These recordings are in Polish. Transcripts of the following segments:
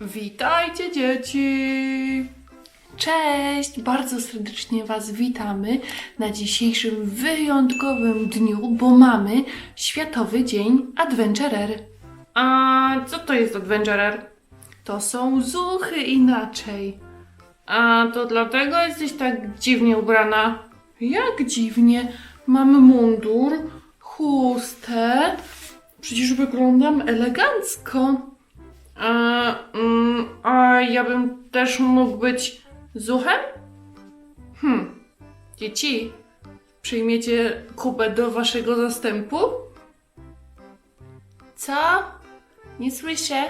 Witajcie dzieci! Cześć! Bardzo serdecznie Was witamy na dzisiejszym wyjątkowym dniu, bo mamy Światowy Dzień Adventurer. A co to jest Adventurer? To są zuchy inaczej. A to dlatego jesteś tak dziwnie ubrana? Jak dziwnie? Mam mundur, chustę. Przecież wyglądam elegancko. A, mm, a ja bym też mógł być zuchem? Hm. Dzieci, przyjmiecie Kubę do waszego zastępu? Co? Nie słyszę.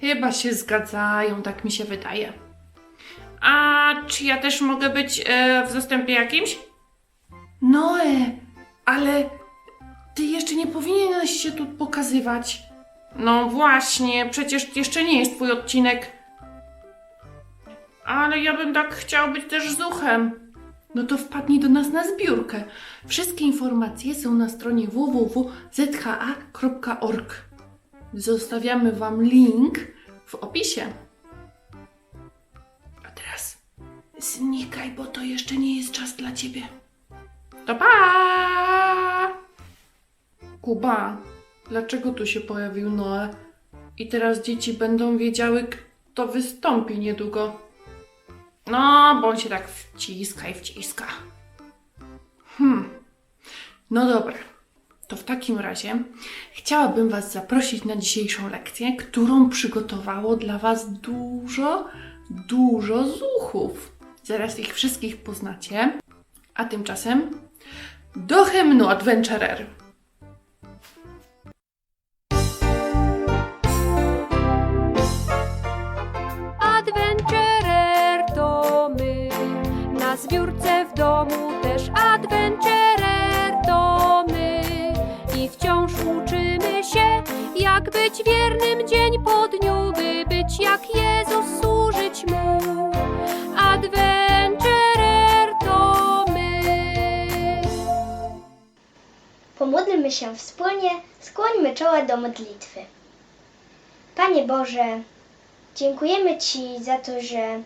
Chyba się zgadzają, tak mi się wydaje. A czy ja też mogę być e, w zastępie jakimś? Noe, ale ty jeszcze nie powinieneś się tu pokazywać. No właśnie, przecież jeszcze nie jest twój odcinek. Ale ja bym tak chciał być też zuchem. No to wpadnij do nas na zbiórkę. Wszystkie informacje są na stronie www.zha.org. Zostawiamy Wam link w opisie. A teraz znikaj, bo to jeszcze nie jest czas dla Ciebie. To pa! Kuba, dlaczego tu się pojawił Noe? I teraz dzieci będą wiedziały, kto wystąpi niedługo. No, bo on się tak wciska i wciska. Hmm. No dobra. To w takim razie chciałabym Was zaprosić na dzisiejszą lekcję, którą przygotowało dla Was dużo, dużo zuchów. Zaraz ich wszystkich poznacie. A tymczasem do hymnu Adventurer. Domu też adventurer to my. I wciąż uczymy się, jak być wiernym dzień po dniu, by być jak Jezus służyć Mu. Adventurer to my. Pomódlmy się wspólnie, skłońmy czoła do modlitwy. Panie Boże, dziękujemy Ci za to, że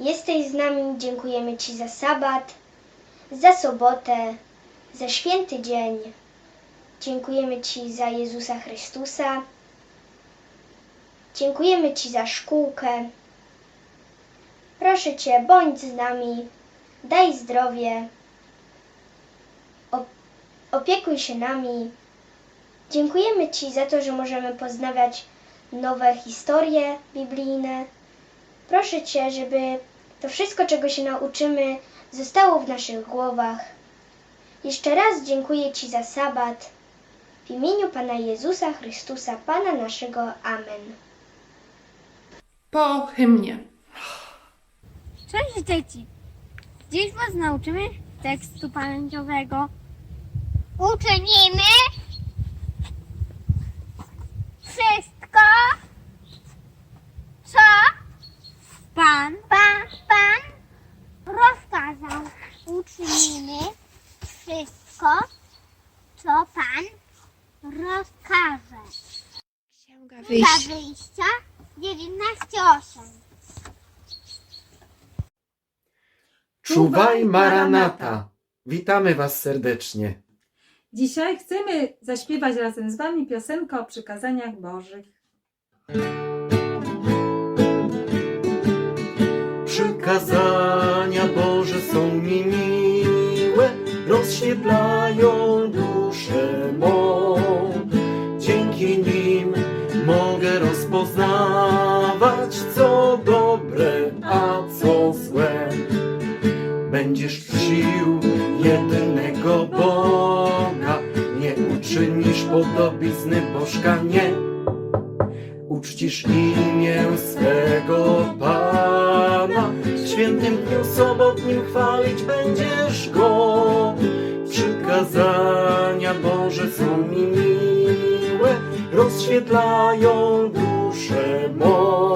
jesteś z nami, dziękujemy Ci za sabat, za sobotę, za święty dzień. Dziękujemy Ci za Jezusa Chrystusa. Dziękujemy Ci za szkółkę. Proszę Cię, bądź z nami, daj zdrowie, opiekuj się nami. Dziękujemy Ci za to, że możemy poznawać nowe historie biblijne. Proszę Cię, żeby to wszystko, czego się nauczymy, zostało w naszych głowach. Jeszcze raz dziękuję Ci za sabat. W imieniu Pana Jezusa Chrystusa, Pana naszego. Amen. Po hymnie. Cześć dzieci! Dziś Was nauczymy tekstu pamięciowego. Uczynimy wszystko, co Pan, Pan, Pan rozkazał. Uczynimy wszystko, co Pan rozkaże. Księga wyjścia 19.8 Czuwaj Maranata! Witamy Was serdecznie. Dzisiaj chcemy zaśpiewać razem z Wami piosenkę o przykazaniach Bożych. Przykazania Boże są mi miłe, rozświetlają Będziesz czcił jedynego Boga, nie uczynisz podobizny Bożka, nie. Uczcisz imię swego Pana, w świętym dniu sobotnim chwalić będziesz Go. Przykazania Boże są mi miłe, rozświetlają duszę mą.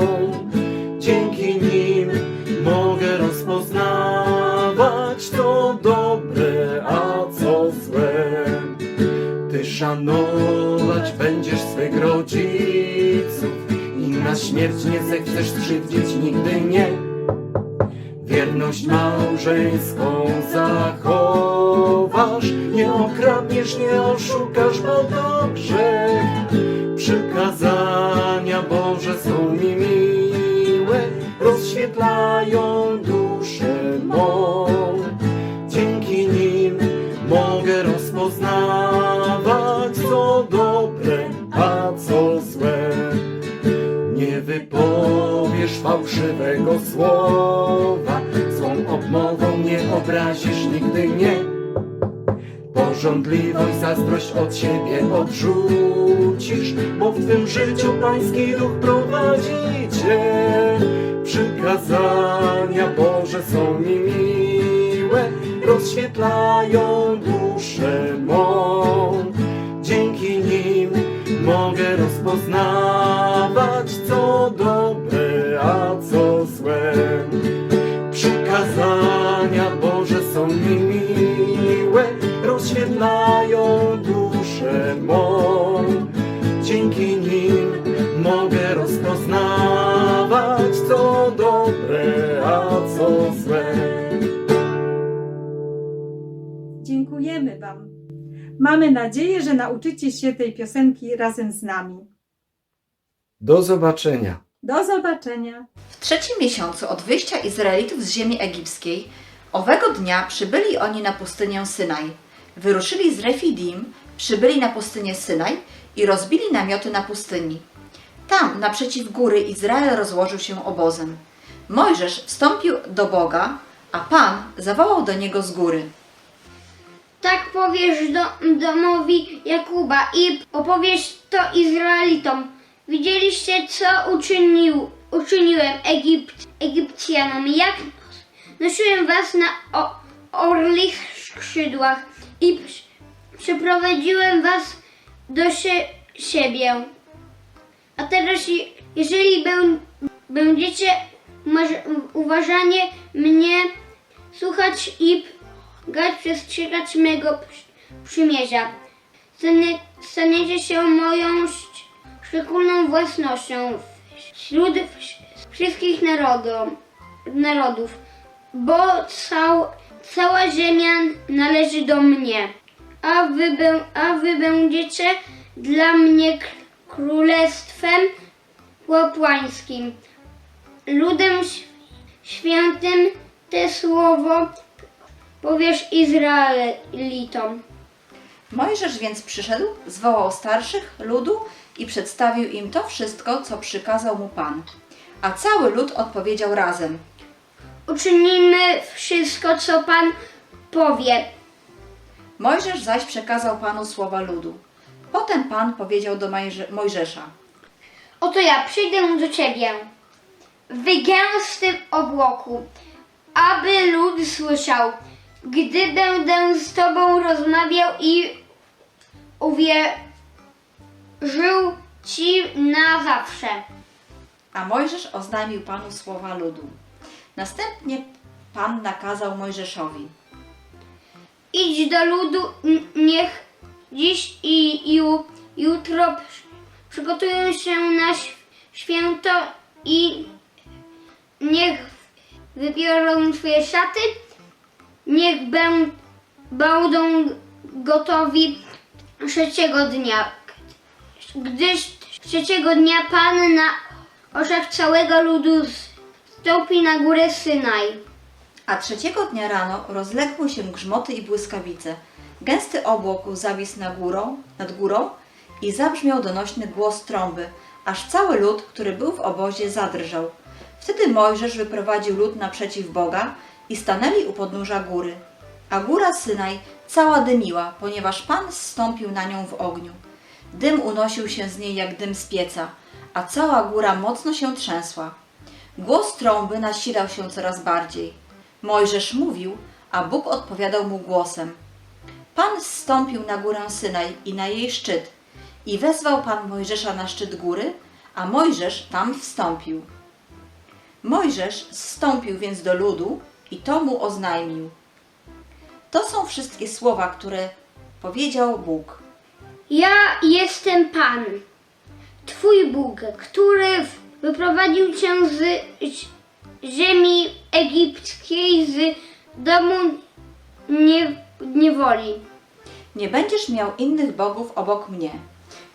Dzięki nim mogę co dobre, a co złe. Ty szanować będziesz swych rodziców i na śmierć nie zechcesz skrzywdzić nigdy nie. Wierność małżeńską zachowasz, nie okradniesz, nie oszukasz, bo to grzech. Przykazania Boże są mi miłe, rozświetlają fałszywego słowa, złą obmową nie obrazisz nigdy nie. Porządliwość, zazdrość od siebie odrzucisz, bo w twym życiu pański duch prowadzi cię. Przykazania Boże są mi miłe, rozświetlają duszę mą. Dzięki nim mogę rozpoznawać, Mamy nadzieję, że nauczycie się tej piosenki razem z nami. Do zobaczenia. Do zobaczenia. W trzecim miesiącu od wyjścia Izraelitów z ziemi egipskiej, owego dnia przybyli oni na pustynię Synaj. Wyruszyli z Refidim, przybyli na pustynię Synaj i rozbili namioty na pustyni. Tam, naprzeciw góry, Izrael rozłożył się obozem. Mojżesz wstąpił do Boga, a Pan zawołał do niego z góry. Tak powiesz do, domowi Jakuba i opowiesz to Izraelitom. Widzieliście, co uczynił, uczyniłem Egipt, Egipcjanom, jak nosiłem was na o, orlich skrzydłach i przy- przyprowadziłem was do sie, siebie. A teraz, je- jeżeli bę, będziecie uważanie mnie słuchać i gać przestrzegać mego przy- przymierza. Stanie- Staniecie się moją sz- szczególną własnością wśród wsz- wszystkich narodów, narodów bo cał, cała ziemia należy do mnie, a wy, a wy będziecie dla mnie królestwem kapłańskim, ludem świętym te słowo powiesz Izraelitom. Mojżesz więc przyszedł, zwołał starszych ludu i przedstawił im to wszystko, co przykazał mu Pan. A cały lud odpowiedział razem. Uczynimy wszystko, co Pan powie. Mojżesz zaś przekazał Panu słowa ludu. Potem Pan powiedział do Mojże- Mojżesza. Oto ja przyjdę do Ciebie w gęstym obłoku, aby lud słyszał, gdy będę z Tobą rozmawiał i uwierzył Ci na zawsze. A Mojżesz oznajmił Panu słowa ludu. Następnie Pan nakazał Mojżeszowi. Idź do ludu, niech dziś i ju, jutro przy- przygotują się na święto i niech wybiorą swoje szaty, niech będą, gotowi trzeciego dnia, gdyż trzeciego dnia Pan na oczach całego ludu stąpi na górę Synaj. A trzeciego dnia rano rozległy się grzmoty i błyskawice. Gęsty obłok zawisł na górą, nad górą i zabrzmiał donośny głos trąby, aż cały lud, który był w obozie, zadrżał. Wtedy Mojżesz wyprowadził lud naprzeciw Boga i stanęli u podnóża góry. A góra Synaj cała dymiła, ponieważ Pan zstąpił na nią w ogniu. Dym unosił się z niej jak dym z pieca, a cała góra mocno się trzęsła. Głos trąby nasilał się coraz bardziej. Mojżesz mówił, a Bóg odpowiadał mu głosem. Pan zstąpił na górę Synaj i na jej szczyt i wezwał Pan Mojżesza na szczyt góry, a Mojżesz tam wstąpił. Mojżesz zstąpił więc do ludu i to mu oznajmił. To są wszystkie słowa, które powiedział Bóg. Ja jestem Pan, Twój Bóg, który wyprowadził cię z ziemi egipskiej, z domu nie, niewoli. Nie będziesz miał innych bogów obok mnie.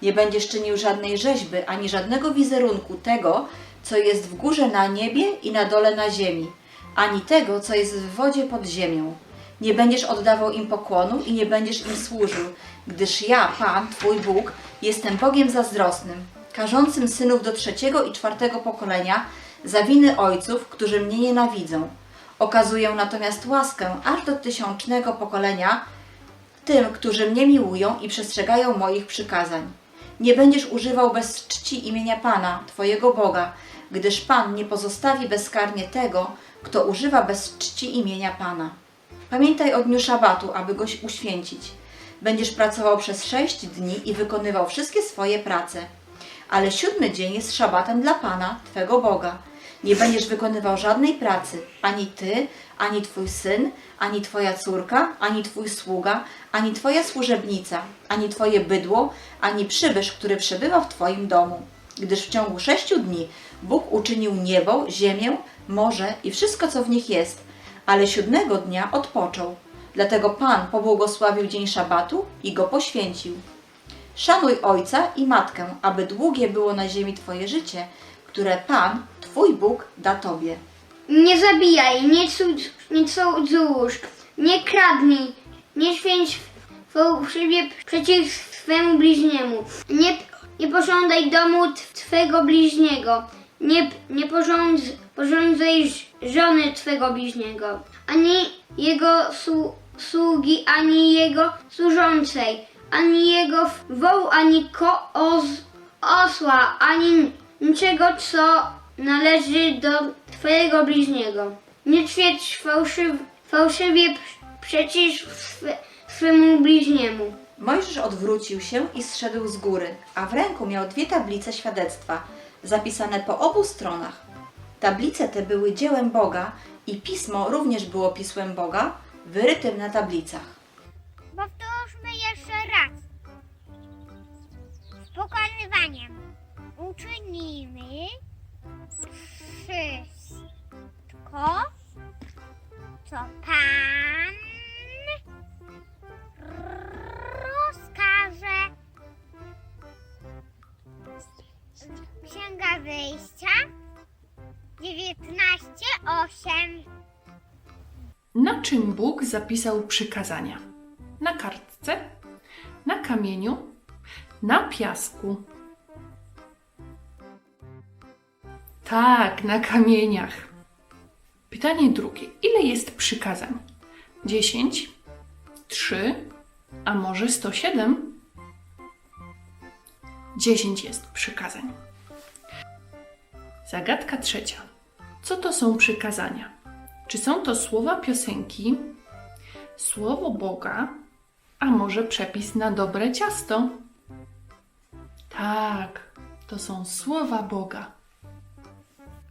Nie będziesz czynił żadnej rzeźby ani żadnego wizerunku tego, co jest w górze na niebie i na dole na ziemi, ani tego, co jest w wodzie pod ziemią. Nie będziesz oddawał im pokłonu i nie będziesz im służył, gdyż ja, Pan, Twój Bóg, jestem Bogiem zazdrosnym, karzącym synów do trzeciego i czwartego pokolenia za winy ojców, którzy mnie nienawidzą. Okazuję natomiast łaskę aż do tysiącznego pokolenia tym, którzy mnie miłują i przestrzegają moich przykazań. Nie będziesz używał bez czci imienia Pana, Twojego Boga, gdyż Pan nie pozostawi bezkarnie tego, kto używa bez czci imienia Pana. Pamiętaj o dniu szabatu, aby go uświęcić. Będziesz pracował przez sześć dni i wykonywał wszystkie swoje prace. Ale siódmy dzień jest szabatem dla Pana, Twego Boga. Nie będziesz wykonywał żadnej pracy, ani Ty, ani Twój syn, ani Twoja córka, ani Twój sługa, ani Twoja służebnica, ani Twoje bydło, ani przybysz, który przebywa w Twoim domu. Gdyż w ciągu sześciu dni Bóg uczynił niebo, ziemię, morze i wszystko, co w nich jest, ale siódmego dnia odpoczął. Dlatego Pan pobłogosławił dzień szabatu i go poświęcił. Szanuj ojca i matkę, aby długie było na ziemi Twoje życie, które Pan, Twój Bóg, da Tobie. Nie zabijaj, nie cudz, nie nie kradnij, nie święć fałszywie przeciw swemu bliźniemu, nie, nie pożądaj domu twego bliźniego, nie, nie porządz, żony twego bliźniego, ani jego słu, sługi, ani jego służącej, ani jego wołu, ani osła, ani niczego, co należy do twojego bliźniego. Nie świeć fałszyw, fałszywie przeciw swe, swemu bliźniemu. Mojżesz odwrócił się i zszedł z góry, a w ręku miał dwie tablice świadectwa, zapisane po obu stronach. Tablice te były dziełem Boga i pismo również było pismem Boga, wyrytym na tablicach. Czym Bóg zapisał przykazania? Na kartce? Na kamieniu? Na piasku? Tak, na kamieniach. Pytanie drugie. Ile jest przykazań? 10, 3, a może 107? 10 jest przykazań. Zagadka trzecia. Co to są przykazania? Czy są to słowa piosenki, słowo Boga, a może przepis na dobre ciasto? Tak, to są słowa Boga.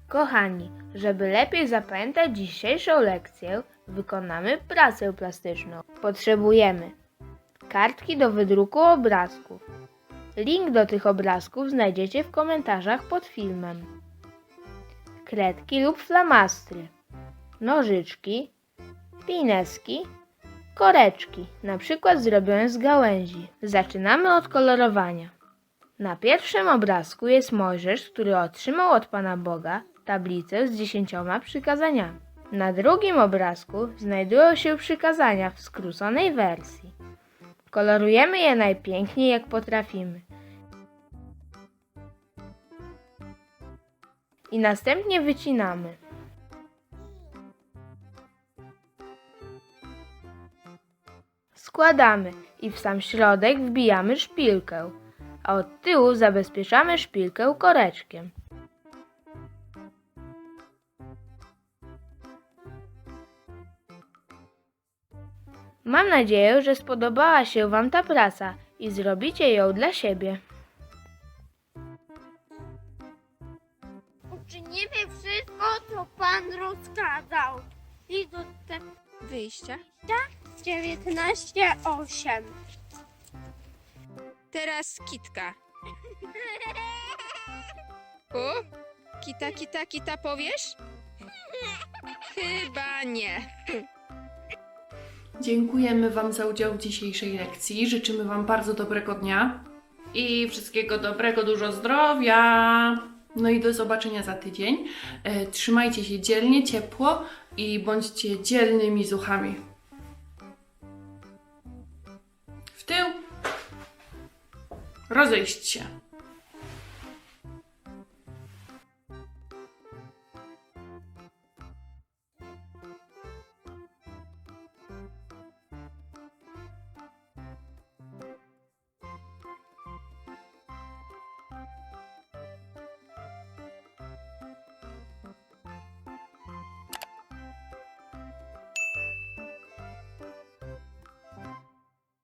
Kochani, żeby lepiej zapamiętać dzisiejszą lekcję, wykonamy pracę plastyczną. Potrzebujemy kartki do wydruku obrazków. Link do tych obrazków znajdziecie w komentarzach pod filmem. Kredki lub flamastry, nożyczki, pineski, koreczki, na przykład zrobione z gałęzi. Zaczynamy od kolorowania. Na pierwszym obrazku jest Mojżesz, który otrzymał od Pana Boga tablicę z dziesięcioma przykazaniami. Na drugim obrazku znajdują się przykazania w skróconej wersji. Kolorujemy je najpiękniej jak potrafimy. I następnie wycinamy. Składamy i w sam środek wbijamy szpilkę a od tyłu zabezpieczamy szpilkę koreczkiem. Mam nadzieję, że spodobała się Wam ta praca i zrobicie ją dla siebie. Uczynimy wszystko, co Pan rozkazał. I do te Wyjścia. 19:8. Teraz kitka. U? kita, kita, kita powiesz? Chyba nie. Dziękujemy Wam za udział w dzisiejszej lekcji. Życzymy Wam bardzo dobrego dnia i wszystkiego dobrego, dużo zdrowia. No i do zobaczenia za tydzień. E, Trzymajcie się dzielnie, ciepło i bądźcie dzielnymi zuchami. W tył. Rozejść się.